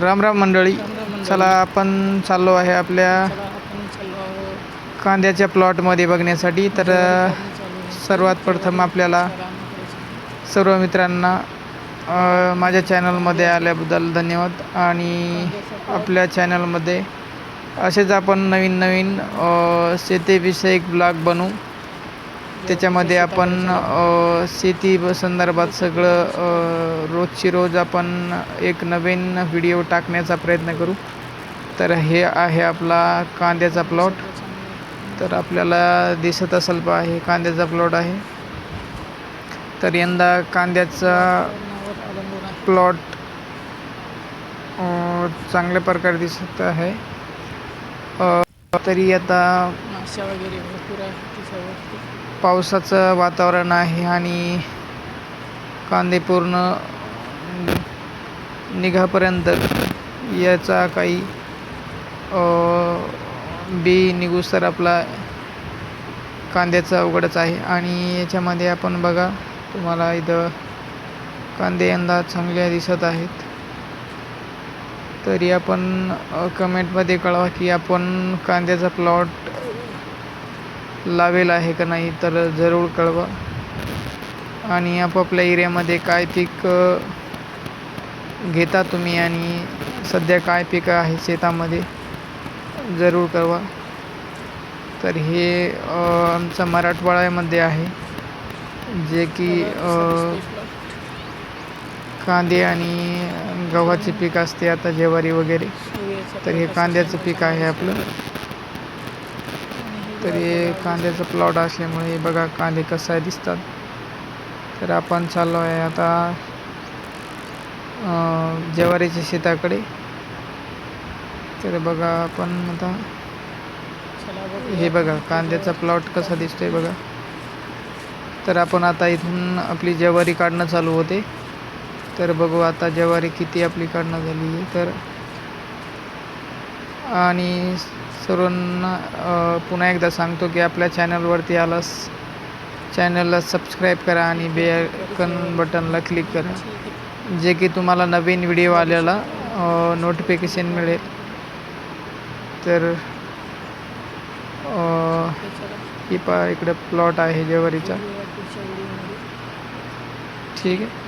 राम राम मंडळी चला आपण चाललो आहे आपल्या कांद्याच्या प्लॉटमध्ये बघण्यासाठी. तर सर्वात प्रथम आपल्याला सर्व मित्रांना माझ्या चॅनलमध्ये आल्याबद्दल धन्यवाद. आणि आपल्या चॅनलमध्ये असेच आपण नवीन नवीन शेतीविषयक ब्लॉग बनवू. त्याच्यामध्ये आपण शेती संदर्भात सगळं रोजची रोज आपण एक नवीन व्हिडिओ टाकण्याचा प्रयत्न करू. तर हे आहे आपला कांद्याचा प्लॉट. तर आपल्याला दिसत असेल पा हे कांद्याचा प्लॉट आहे. तर यंदा कांद्याचा प्लॉट चांगल्या प्रकारे दिसत आहे. तरी आता वगैरे भरपूर आहे पावसाचं वातावरण आहे आणि कांदे पूर्ण निघापर्यंत याचा काही बी निघूस तर आपला कांद्याचा अवघडच आहे. आणि याच्यामध्ये आपण बघा तुम्हाला इथं कांदे यंदा चांगले दिसत आहेत. तरी आपण कमेंटमध्ये कळवा की आपण कांद्याचा प्लॉट लावेल आहे का नाही तर जरूर कळवा. आणि आपापल्या एरियामध्ये काय पीक घेता तुम्ही आणि सध्या काय पिकं आहे शेतामध्ये जरूर कळवा. तर हे आमचं मराठवाड्यामध्ये आहे. जे की कांदे आणि गव्हाचे पीक असते आता ज्वारी वगैरे. तर हे कांद्याचं पीक आहे आपलं. तर हे कांद्याचं प्लॉट असल्यामुळे बघा कांदे कसं आहे दिसतात. तर आपण चाललो आहे आता ज्वारीच्या शेताकडे. तर बघा आपण आता हे बघा कांद्याचा प्लॉट कसा दिसतोय बघा. तर आपण आता इथून आपली ज्वारी काढणं चालू होते. तर बघू आता ज्वारी किती आपली काढणं झाली आहे. तर आणि सर्वांना पुन्हा एकदा सांगतो की आपल्या चॅनलवरती आलास चॅनलला सबस्क्राईब करा आणि बेकन बटनला क्लिक करा. जे की तुम्हाला नवीन व्हिडिओ आलेला नोटिफिकेशन मिळेल. तर ही पा इकडे प्लॉट आहे जेवारीचा. ठीक आहे?